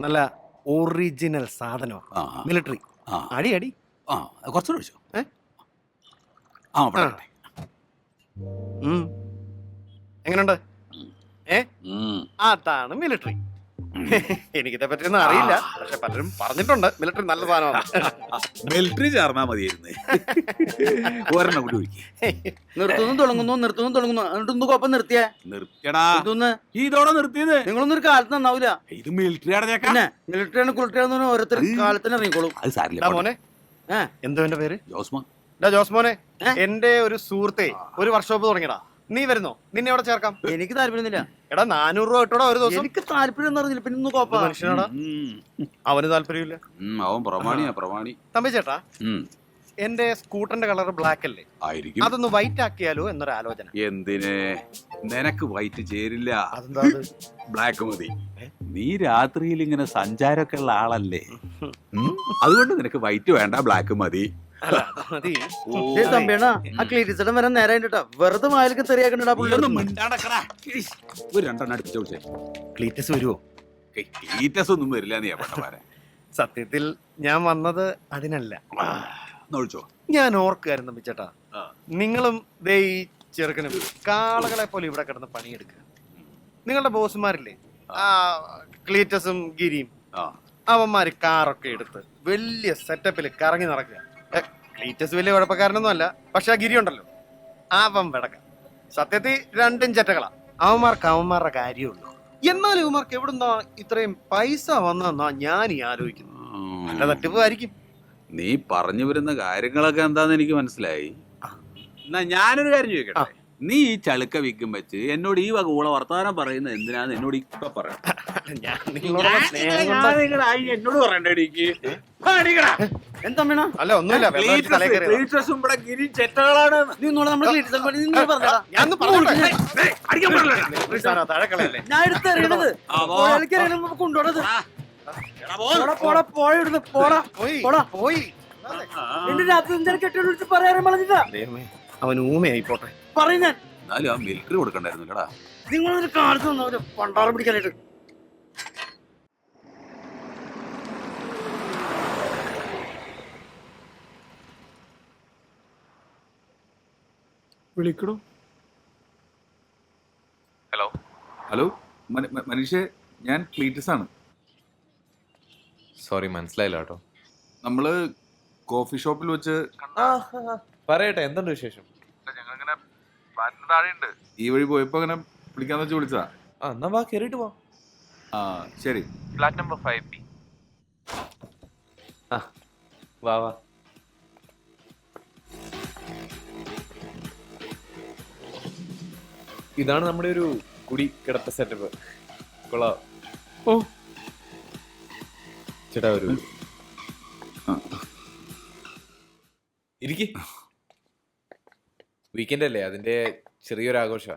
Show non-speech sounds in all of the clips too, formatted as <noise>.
നല്ല ഒറിജിനൽ സാധനമാണ് ആ മിലിറ്ററി ആ. അടി അടി. ആ കുറച്ചുകൂടെ ഒഴിച്ചോ. ഏ? ആ. ഉം. എങ്ങനുണ്ട്? ഉം. അതാണ് മിലിറ്ററി എനിക്കിതെ പറ്റിയൊന്നും അറിയില്ല. പക്ഷെ പലരും പറഞ്ഞിട്ടുണ്ട്. മിലിറ്ററി നല്ല സാധനമാണ്. മിലിറ്ററി ചേർന്നാ മതിയായിരുന്നു. ഒരെണ്ണം കൂടി ഒഴിക്കുക നിർത്തുന്നു തുടങ്ങുന്നു നിർത്തുന്നു തുടങ്ങുന്നു. എന്നിട്ടൊന്ന് കോപ്പം നിർത്തിയേ? നിർത്തിയടാ. ഇതൊന്ന് ഇതോടെ നിർത്തിയത്? നിങ്ങളൊന്നും ഒരു കാലത്ത് നന്നാവൂല. ഇത് മിലിറ്ററി മിലിറ്ററിയാണ് കുളിട്ടറിയാന്ന് ഓരോരുത്തർ കാലത്തിന് ഇറങ്ങിക്കോളും. അത് സാരില്ല. മോനെ. എന്തോ എന്റെ പേര്? ജോസ്മോൻ. ജോസ്മോനെ ജോസ് മോനെ ഏ? എന്റെ ഒരു സുഹൃത്തെ ഒരു വർക്ക്ഷോപ്പ് തുടങ്ങിയടാ. നീ വരുന്നോ? നിന്നെ അവിടെ ചേർക്കാം? എനിക്ക് താല്പര്യമൊന്നുമില്ല. എടാ നാനൂറ് രൂപ ഇട്ടോടാ ഒരു ദിവസം. എനിക്ക് താല്പര്യം എന്ന് പറഞ്ഞില്ല. പിന്നെ കോപ്പ. മനുഷ്യനാടാ. അവന് താല്പര്യമില്ല. അവൻ പ്രമാണിയാ പ്രമാണി. തമ്പി ചേട്ടാ. എന്റെ സ്കൂട്ടറിന്റെ കളർ ബ്ലാക്ക് അല്ലേ ആയിരിക്കും. അതൊന്ന് വൈറ്റ് ആക്കിയാലോ എന്നൊരു ആലോചന എന്തിനെ? നിനക്ക് വൈറ്റ് ചേരില്ല. ബ്ലാക്ക് മതി. നീ രാത്രിയിൽ ഇങ്ങനെ സഞ്ചാരമൊക്കെ ഉള്ള ആളല്ലേ? അതുകൊണ്ട് നിനക്ക് വൈറ്റ് വേണ്ട ബ്ലാക്ക് മതി. ആ വരാൻ നേരം കേട്ടോ. വെറുതെ വായിലൊക്കെ തെറിയാക്കണ്ടാ. ഒരു രണ്ടെണ്ണം അടുപ്പിച്ച് വിളിച്ചേ ക്ലീറ്റസ് വരുവോ? ഈറ്റസ് ഒന്നും വരില്ല നീ സത്യത്തിൽ ഞാൻ വന്നത് അതിനല്ല. ഞാൻ ഓർക്കുകയായിരുന്നു തമ്പിച്ചേട്ടാ നിങ്ങളും ദേ ഈ ചെറുക്കനും കാളകളെ പോലെ ഇവിടെ കിടന്ന് പണിയെടുക്കുക. നിങ്ങളുടെ ബോസുമാരില്ലേ? ആ. ക്ലീറ്റസും ഗിരിയും. ആ. അവന്മാര് കാറൊക്കെ എടുത്ത് വലിയ സെറ്റപ്പിൽ കറങ്ങി നടക്കുക. ക്ലീറ്റസ് വലിയ കുഴപ്പക്കാരനൊന്നും അല്ല. പക്ഷെ ആ ഗിരി ഉണ്ടല്ലോ. അവൻ വിടക്ക സത്യത്തിൽ രണ്ടും ചെറ്റകളാ. അവന്മാർക്ക് അവന്മാരുടെ കാര്യമുള്ളൂ എന്നാലും ഇവന്മാർക്ക് എവിടുന്നാ ഇത്രയും പൈസ വന്നെന്നാ ഞാൻ ഈ ആലോചിക്കുന്നു നല്ല നീ പറഞ്ഞു വരുന്ന കാര്യങ്ങളൊക്കെ എന്താന്ന് എനിക്ക് മനസ്സിലായി. എന്നാ ഞാനൊരു കാര്യം ചോദിക്കട്ടെ? നീ ഈ ചളുക്ക വിൽക്കും വെച്ച് എന്നോട് ഈ വക ഊള വർത്താനം പറയുന്നത് എന്തിനാന്ന് എന്നോട് ഇപ്പൊ പറയാം <laughs> എന്തമ്മേണ അല്ല ഒന്നുമില്ല. ചെറ്റകളാണ്. നീ പണി നീ ഞാൻ കളയല്ലേ. ഞാൻ എടുത്തെറിയണത് കൊണ്ടുപോണത്. പോടാ പോടാ പോടാ പോയി പോടാ. പോയി. എന്റെ രാത്രി എന്തെങ്കിലും കെട്ടി വിളിച്ച് പറയാൻ പറഞ്ഞില്ല അവൻ ഊമയായി പോട്ടെ. പറയും ഞാൻ. എന്നാലും ആ മിൽക്കറി കൊടുക്കണ്ടായിരുന്നില്ലടാ. നിങ്ങളൊരു കാലത്ത് വന്നവര് പണ്ടാറം പിടിക്കാനായിട്ട്. വിളിക്കണോ ഹലോ ഹലോ മന- മ- മനീഷേ ഞാൻ ക്ലീറ്റസ് ആണ് സോറി മനസ്സിലായില്ല കേട്ടോ. നമ്മൾ കോഫി ഷോപ്പിൽ വെച്ച് പറയട്ടെ എന്തുണ്ട് വിശേഷം? ഞങ്ങളിങ്ങനെ ഫ്ലാറ്റിന് താഴെയുണ്ട്. ഈ വഴി പോയപ്പോ അങ്ങനെ വിളിക്കാന്ന് വെച്ച് വിളിച്ചതാ. ആ എന്നാ വാ കേറിട്ട് പോ ആ ശരി. ഫ്ലാറ്റ് നമ്പർ ഫൈവ് ബി ആ വാ വാ. ഇതാണ് നമ്മുടെ ഒരു കുടി കിടത്ത സെറ്റപ്പ് കൊള്ളാം. ഓ. ചേട്ടാ ഒരു. ഇരിക്ക്. വീക്കെൻഡ് അല്ലേ? അതിന്റെ ചെറിയൊരു ആഘോഷ.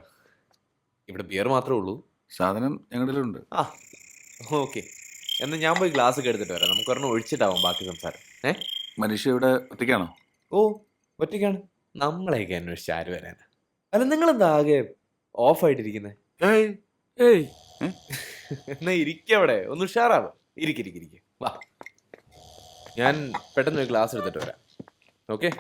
ഇവിടെ ബിയർ മാത്രമേ ഉള്ളൂ. സാധനം ഞങ്ങളുടെ ഉണ്ട് ആ ഓക്കെ. എന്നാ ഞാൻ പോയി ഗ്ലാസ് ഒക്കെ എടുത്തിട്ട് വരാം. നമുക്ക് ഒരെണ്ണം ഒഴിച്ചിട്ടാവും ബാക്കി സംസാരം. ഏ? മനുഷ്യ ഇവിടെ ഒറ്റയ്ക്കാണോ? ഓ ഒറ്റയ്ക്കാണ്. നമ്മളെയൊക്കെ അന്വേഷിച്ച് ആര് വരാനാ? അല്ല നിങ്ങൾ എന്താ ആകെ ഓഫ് ആയിട്ടിരിക്കുന്നത് ഏയ്. എന്നാ ഇരിക്കവിടെ ഒന്ന് ഉഷാറാവ്. ഇരിക്കിരിക്കിരിക്ക വാ. ഞാൻ പെട്ടെന്ന് ഒരു ഗ്ലാസ് എടുത്തിട്ട് വരാം. ഓക്കെ?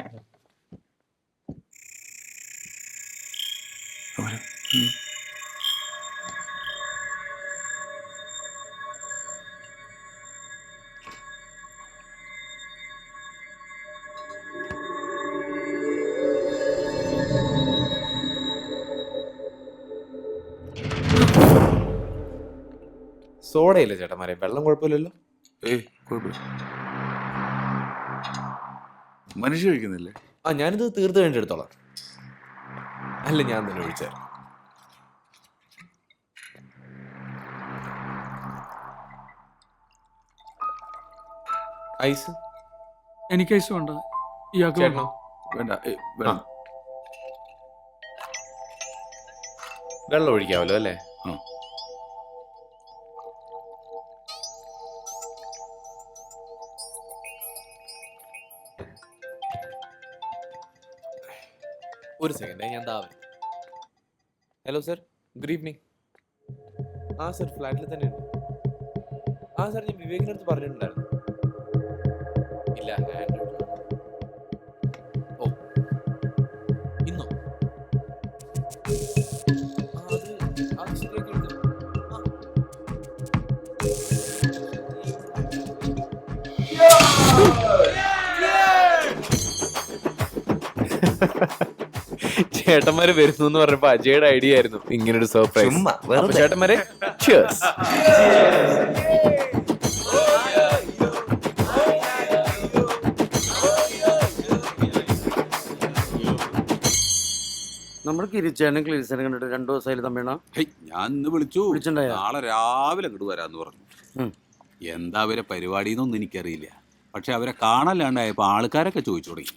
സോഡയില്ല ചേട്ടന്മാരെ വെള്ളം കുഴപ്പമില്ലല്ലോ? ഏയ് കുഴപ്പമില്ല. മനുഷ്യ കഴിക്കുന്നില്ലേ ആ ഞാനിത് തീർത്ത് കഴിഞ്ഞിട്ട് എടുത്തോളാം. അല്ല ഞാൻ തന്നെ ഒഴിച്ചാൽ ഐസ്? എനിക്ക് ഐസ് വേണ്ട. ഇയാൾക്ക് ചേട്ടനോ? വേണ്ട. ഏയ്, വേണ്ട. വെള്ളം ഒഴിക്കാമല്ലോ അല്ലേ? ആ. ഒരു സെക്കൻഡ് ഞാൻ താവേ ഹലോ സർ ഗുഡ് ഈവനിങ് ആ സർ ഫ്ലാറ്റിൽ തന്നെ ഉണ്ട് ആ സർ ഞാൻ വിവേകിനടുത്ത് പറഞ്ഞിട്ടുണ്ടായിരുന്നു. ഇല്ല ഹാൻഡ് ചേട്ടന്മാര് വരുന്നു എന്ന് പറഞ്ഞപ്പോ അജയുടെ ഐഡിയ ആയിരുന്നു ഇങ്ങനൊരു സർപ്രൈസ് ചുമ്മാ, അപ്പൊ വെറുതെ. ചേട്ടന്മാരെ cheers. നമ്മൾ കിരിച്ചേനും ക്ലീൻസേനും കണ്ടിട്ട് രണ്ടു ദിവസമായാലും തമ്മിണ ഹേയ്, ഞാൻ ഇന്ന് വിളിച്ചു? നാളെ രാവിലെ അങ്ങോട്ട് വരാന്ന് പറഞ്ഞു ഉം. എന്താ അവരെ പരിപാടി എന്നൊന്നും എനിക്കറിയില്ല പക്ഷെ അവരെ കാണലാണ്ടായപ്പോ ആൾക്കാരൊക്കെ ചോദിച്ചു തുടങ്ങി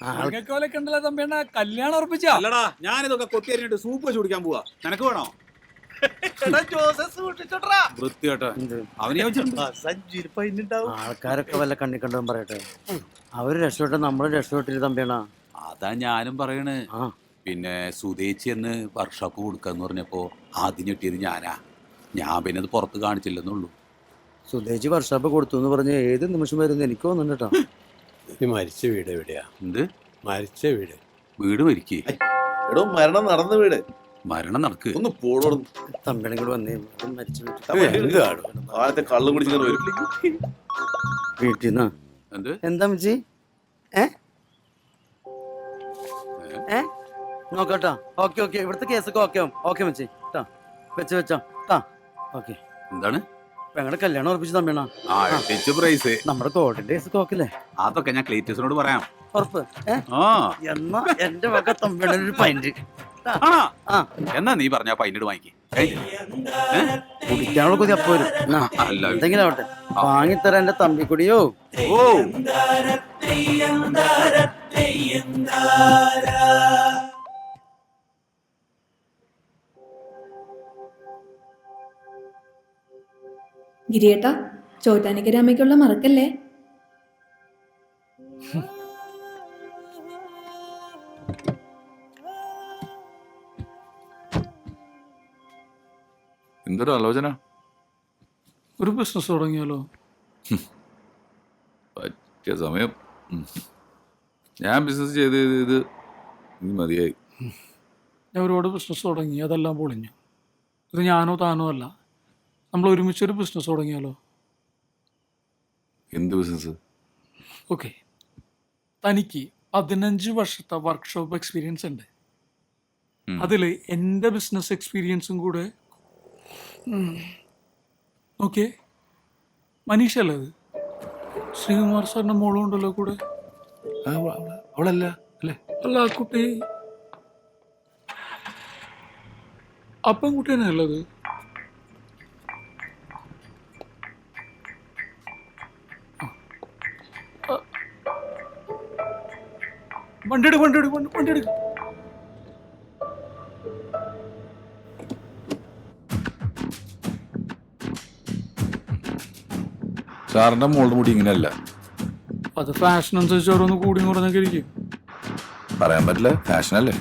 ആൾക്കാരൊക്കെ ഉണ്ടല്ലോ തമ്പിയണ്ണ കല്യാണം ഉറപ്പിച്ചാ. അല്ലടാ ഞാനിതൊക്കെ കൊത്തിയരിഞ്ഞിട്ട് സൂപ്പ് വെച്ച് കുടിക്കാൻ പോവാ. നിനക്ക് വേണോ? വൃത്തിയോട്ടോ അവനെ വെച്ചിട്ടുണ്ട് ആൾക്കാരൊക്കെ വല്ല കണ്ണി കണ്ടതും പറയട്ടെ. അവർ രക്ഷപ്പെട്ട നമ്മൾ രക്ഷപ്പെട്ടില്ല തമ്പിയണ അതാ ഞാനും പറയണ്. പിന്നെ സുതേച്ചി എന്ന് വർക്ക്ഷോപ്പ് കൊടുക്കാന്ന് പറഞ്ഞപ്പോ ആദ്യം ഞെട്ടിയത് ഞാനാ. ഞാൻ പിന്നെ അത് പുറത്ത് കാണിച്ചില്ലെന്നുള്ളൂ സുതേച്ചി വർക്ക്ഷോപ്പ് കൊടുത്തു എന്ന് പറഞ്ഞ് ഏത് നിമിഷം വരുന്ന എനിക്ക് തോന്നുന്നുണ്ട് കേട്ടോ ഈ മരിച്ച വീട് എവിടെയാ? എന്ത്? മരിച്ച വീട്. വീട് മരിക്കേ? എടോ മരണം നടന്ന വീട്. മരണം നടക്ക്. ഒന്ന് പോടോ തമ്പിണി കൂടെ വന്നേ. അതും മരിച്ചു വീട്ടിൽ. എന്താണ് കാലത്തെ കള്ളും കുടിച്ചിങ്ങനെ വരും. വീട്ടിൽ നിന്ന് എന്ത്? എന്താ മച്ചി? ഏ? ഏ? നോക്കട്ടോ. Okay okay. ഇവിടുത്തെ കേസൊക്കെ ഓക്കെ ഓക്കെ മച്ചി. കേട്ടോ വെച്ചോ വെച്ചോ. ട്ടാ. ഓക്കെ. എന്താണ്? ഞങ്ങളുടെ കല്യാണം ഉറപ്പിച്ച് തമ്മിണ ആ ടച്ച് പ്രൈസ്. നമ്മുടെ കോർട്ടിന്റെ കേസൊക്കെ ഓക്കെ അതൊക്കെ ഞാൻ ക്ലീറ്റസിനോട് പറയാം. ഉറപ്പ്. ആ. എന്നാ എന്റെ വക തമ്മിണ പൈന്റ് പൈന്റ് ആ എന്നാ നീ പറഞ്ഞ പൈനട് വാങ്ങിക്കേ. കുടിക്കാനുള്ള കൊതി അപ്പൊ വരും. എന്തെങ്കിലും ആവട്ടെ. വാങ്ങിത്തരാൻ എന്റെ തമ്പിക്കുടിയോ ഓ. ഗിരിയേട്ടാ ചോറ്റാനിക്കരാമയ്ക്കുള്ള മറക്കല്ലേ? എന്തൊരു ആലോചന? ഒരു ബിസിനസ് തുടങ്ങിയാലോ? പറ്റിയ സമയം. ഞാൻ ബിസിനസ് ചെയ്ത് ചെയ്ത് ഇത് ഇനി മതിയായി. ഞാൻ ഒരുപാട് ബിസിനസ് തുടങ്ങി. അതെല്ലാം പൊളിഞ്ഞു. ഇത് ഞാനോ താനോ അല്ല. നമ്മൾ ഒരുമിച്ച് ഒരു ബിസിനസ് തുടങ്ങിയാലോ? എന്ത് ബിസിനസ് ഓക്കെ തനിക്ക് പതിനഞ്ച് വർഷത്തെ വർക്ക്ഷോപ്പ് എക്സ്പീരിയൻസ് ഉണ്ട്. അതിൽ എന്റെ ബിസിനസ് എക്സ്പീരിയൻസും കൂടെ ഓക്കെ മനീഷ അല്ലേ അത്? ശ്രീകുമാർ സാറിന്റെ മോളും ഉണ്ടല്ലോ കൂടെ? അവളല്ല അല്ലേ? അല്ല ആ കുട്ടി അപ്പം കുട്ടി തന്നെ അല്ലത് വണ്ടി എടുക്ക് വണ്ടി എടുക്ക് വണ്ടി സാറിന്റെ മോളുടെ മുടി ഇങ്ങനെയല്ല. അത് ഫാഷൻ അനുസരിച്ച് ഓരോന്ന് കൂടി കുറഞ്ഞൊക്കെ ഇരിക്കും പറയാൻ പറ്റില്ല ഫാഷനല്ലേ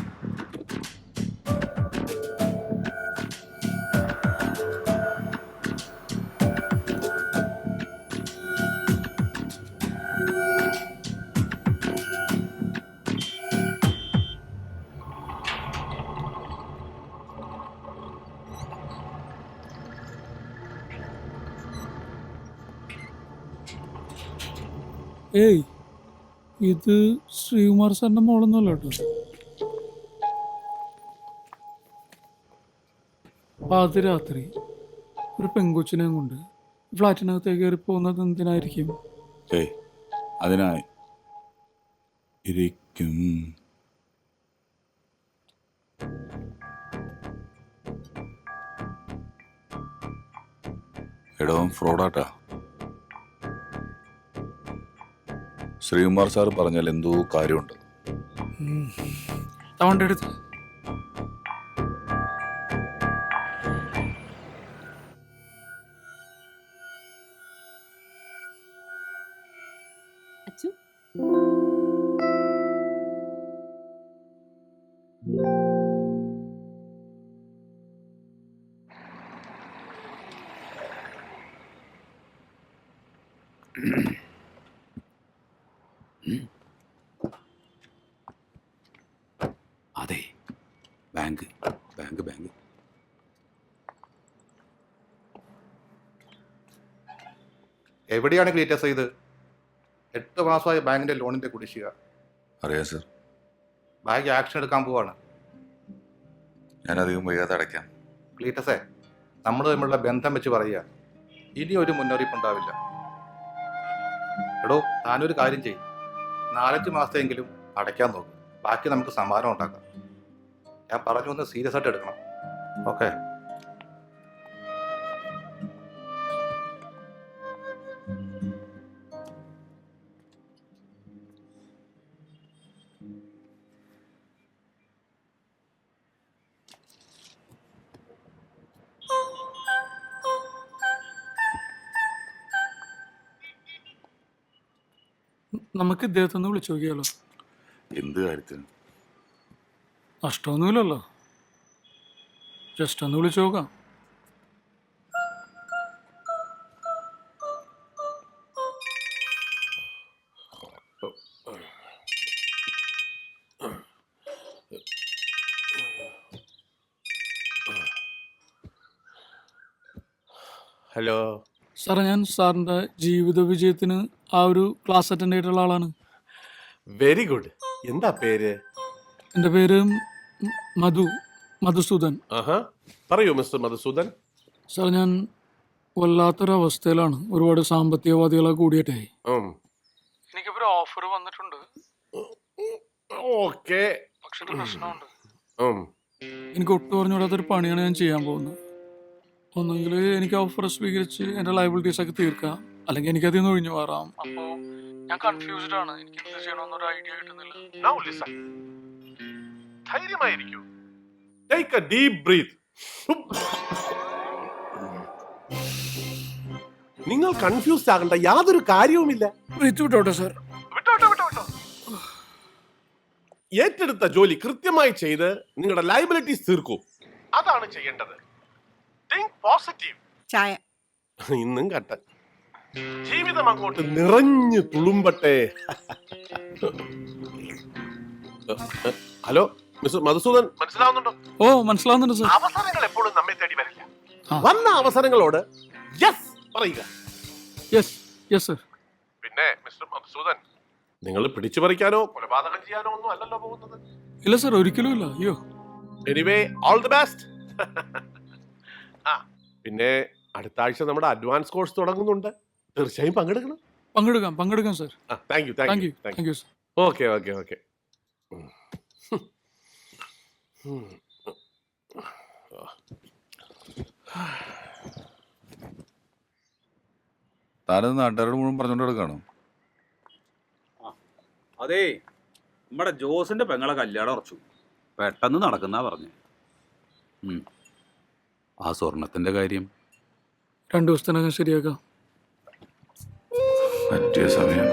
ഏയ് ഇത് ശ്രീകുമാർ സാറിന്റെ മോളൊന്നുമല്ല കേട്ടോ. പാതിരാത്രി ഒരു പെങ്കൊച്ചിനെ കൊണ്ട് ഫ്ലാറ്റിനകത്തേക്ക് കയറി പോകുന്നത് എന്തിനായിരിക്കും? ഏയ് അതിനായി ഇരിക്കും. എടോ ഫ്രോഡാട്ടാ. ശ്രീകുമാർ സാർ പറഞ്ഞാൽ എന്തോ കാര്യമുണ്ട്. തവണ്ട എടുത്ത് എവിടെയാണ് ക്ലീറ്റസ് ഇത് എട്ട് മാസമായി ബാങ്കിന്റെ ലോണിന്റെ കുടിശ്ശിക. അറിയാം സർ. ബാങ്ക് ആക്ഷൻ എടുക്കാൻ പോവാണ്. ഞാനധികം വൈകാതെ അടയ്ക്കാം. ക്ലീറ്റസേ നമ്മൾ തമ്മിലുള്ള ബന്ധം വെച്ച് പറയുക. ഇനി ഒരു മുന്നറിയിപ്പ് ഉണ്ടാവില്ല. എടോ താനൊരു കാര്യം ചെയ്യും. നാലഞ്ച് മാസത്തെങ്കിലും അടയ്ക്കാൻ നോക്കും. ബാക്കി നമുക്ക് സമ്മാനം ഉണ്ടാക്കാം. ഞാൻ പറഞ്ഞു ഒന്ന് സീരിയസ് ആയിട്ട് എടുക്കണം. ഓക്കെ. നമുക്ക് ഇദ്ദേഹത്തെ ഒന്ന് വിളിച്ചു നോക്കിയാലോ? എന്ത് കാര്യത്തിന്? നഷ്ടമൊന്നുമില്ലല്ലോ. ജസ്റ്റ് ഒന്ന് വിളിച്ചു നോക്കാം. ഹലോ സാറേ ഞാൻ സാറിന്റെ ജീവിത വിജയത്തിന് ആ ഒരു ക്ലാസ് അറ്റൻഡ് ചെയ്തിട്ടുള്ള ആളാണ്. വെരി ഗുഡ് എന്താ പേര്? എന്റെ പേര് മ- മധു മധുസൂദൻ. ആഹാ. പറയൂ മിസ്റ്റർ മധുസൂദൻ. സാർ ഞാൻ വല്ലാത്തൊരവസ്ഥയിലാണ്. ഒരുപാട് സാമ്പത്തികവാദികളെ കൂടിയിട്ടേ. ഉം. എനിക്കിപ്പോൾ ഓഫർ വന്നിട്ടുണ്ട്. ഓക്കെ. പക്ഷെ ഒരു പ്രശ്നമുണ്ട്. ഉം. എനിക്ക് ഒട്ടും അറിഞ്ഞുകൂടാത്തൊരു പണിയാണ് ഞാൻ ചെയ്യാൻ പോകുന്നത്. ഒന്നെങ്കിൽ എനിക്ക് ഓഫർ സ്വീകരിച്ച് എന്റെ ലൈബിലിറ്റീസ് ഒക്കെ തീർക്കാം. അല്ലെങ്കിൽ എനിക്ക് അതിന്ന് നിന്ന് ഒഴിഞ്ഞു മാറാം. അപ്പോ ഞാൻ കൺഫ്യൂസ്ഡ് ആണ്. എനിക്ക് എന്ത് ചെയ്യണമെന്നൊരു ഐഡിയ കിട്ടുന്നില്ല. Now listen. ധൈര്യമായിരിക്കൂ. ടേക്ക് എ ഡീപ് ബ്രീത്ത് നിങ്ങൾ കൺഫ്യൂസ്ഡ് ആകണ്ട. യാതൊരു കാര്യവുമില്ല. ബ്രീത്ത് വിട്ടോട്ടെ സാർ വിട്ടോട്ടോ വിട്ടോ വിട്ടോ ഏറ്റെടുത്ത ജോലി കൃത്യമായി ചെയ്ത് നിങ്ങളുടെ ലൈബിലിറ്റീസ് തീർക്കൂ. അതാണ് ചെയ്യേണ്ടത്. തിങ്ക് പോസിറ്റീവ് ചായ. ഇന്നും കട്ട ജീവിതം അങ്ങോട്ട് നിറഞ്ഞു തുളുമ്പട്ടെ. Hello mister Madhusudan? മനസ്സിലാവുന്നുണ്ടോ? ഓ മനസ്സിലാവുന്നുണ്ട് സർ. അവസരങ്ങൾ എപ്പോഴും നമ്മെ തേടി വരില്ല. വന്ന അവസരങ്ങളോട് യെസ് പറയുക. യെസ് യെസ് സർ പിന്നെ മിസ്റ്റർ മധുസൂദൻ നിങ്ങൾ പിടിച്ചു പറിക്കാനോ? കൊലപാതകം ചെയ്യാനോ ഒന്നും അല്ലല്ലോ പോകുന്നത്. ഇല്ല സർ ഒരിക്കലും ഇല്ല. അയ്യോ. എനിവേ ഓൾ ദി ബെസ്റ്റ് ആ പിന്നെ അടുത്ത ആഴ്ച നമ്മുടെ അഡ്വാൻസ് കോഴ്സ് തുടങ്ങുന്നുണ്ട്. തീർച്ചയായും പങ്കെടുക്കണം. പങ്കെടുക്കാം പങ്കെടുക്കാം സാർ. ആ thank you thank you thank you sir okay okay okay താനത് നാട്ടുകാരോട് മുഴുവൻ കിടക്കാണോ അതേ നമ്മുടെ ജോസിന്റെ പെങ്ങളെ കല്യാണം ഉറച്ചു. പെട്ടെന്ന് നടക്കുന്ന പറഞ്ഞു. ആ സ്വർണത്തിന്റെ കാര്യം? രണ്ടു ദിവസത്തിനകം ശരിയാക്കാം. പറ്റിയ സമയം